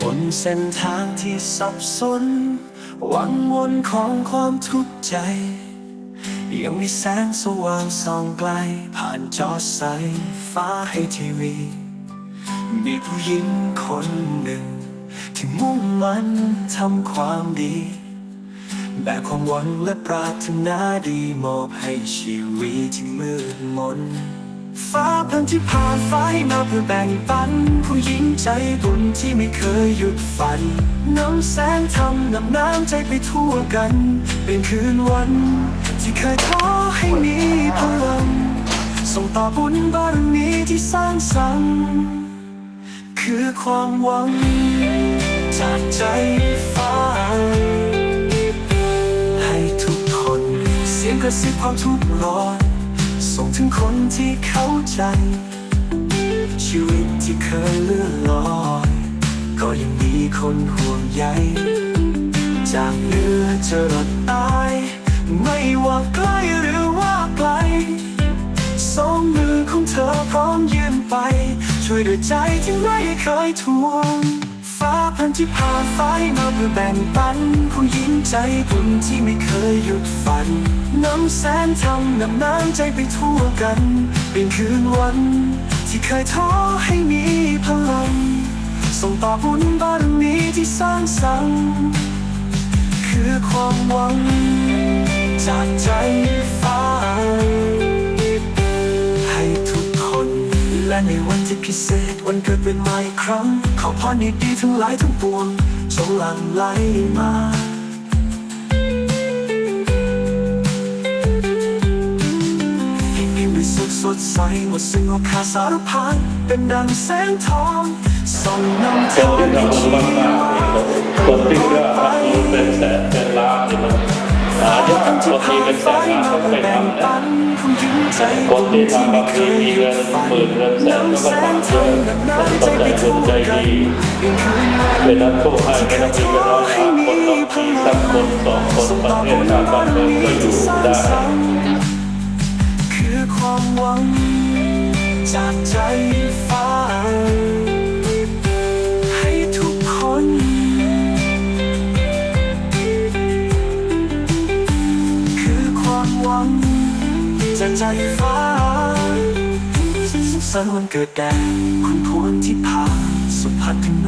บนเส้นทางที่สับสนหวังวนของความทุกข์ใจ ยังมีแสงสว่างส่องไกล ผ่านจอใสฟ้าให้ทีวี มีผู้หญิงคนหนึ่ง ที่มุ่งมันทำความดีแบกความหวังและปรารถนาดีมอบให้ชีวิตที่มืดมน ฟ้าพันที่ผ่านฟ้าให้มาเพื่อแบ่งปัน ผู้หญิงใจบุญที่ไม่เคยหยุดฝัน น้ำแสงทำนำน้ำใจไปทั่วกัน เป็นคืนวัน ที่เคยท้อให้มีพลัง ส่งต่อบุญบารมีที่สร้างสรรค์คือความหวัง จากใจฟ้า ให้ทุกคน เสียงกระซิบความทุกข์ร้อน ส่งถึงคนที่เข้าใจ ชีวิตที่เคยเลื่อนลอย ก็ยังมีคนห่วงใย จากเหนื้อจะรดตาย ไม่ว่าใกล้หรือว่าไกล สองมือของเธอพร้อมยืนไป ช่วยด้วยใจที่ไม่เคยทวง ฟ้าพันที่ผ่านฟ้ามาเพื่อแบ่งปัน ผู้หญิงใจบุญที่ไม่เคยหยุดฝัน น้ำแสนทำนำน้ำใจไปทั่วกัน เป็นคืนวัน ที่เคยท้อให้มีพลัง ส่งต่อบุญบารมีที่สร้างสรรค์คือความหวัง จากใจ ในวันที่พิเศษวันเกิดเป็นมาอีกครั้ง ขอพรดีๆทั้งหลายทั้งปวงจงหลั่งไหลมาให้มีวิสุทธิ์สดใสหมดสิ้นโอคาสารพันเป็นดังแสงทองส่องนำทางให้ชีวิตคนที่เรืองรับรู้เป็นแสนเป็นล้านนี่มันหายากคนที่เป็นแสนล้านก็ไม่ทำนะ คนที่ทำบางทีมีเงินหมื่นเงินแสนก็ทำเยอะมันต้องใจคนใจดีเป็นนักโทษให้ไม่ต้องมีเงินร้อยล้านคนต้องมีสักคนสองคนประเทศชาติบ้านเมืองก็อยู่ได้คือความหวังจากใจฟ้า จากใจฟ้าสุขสันวันเกิดแด่คุณพวงที่พาสุพรรณถึงโน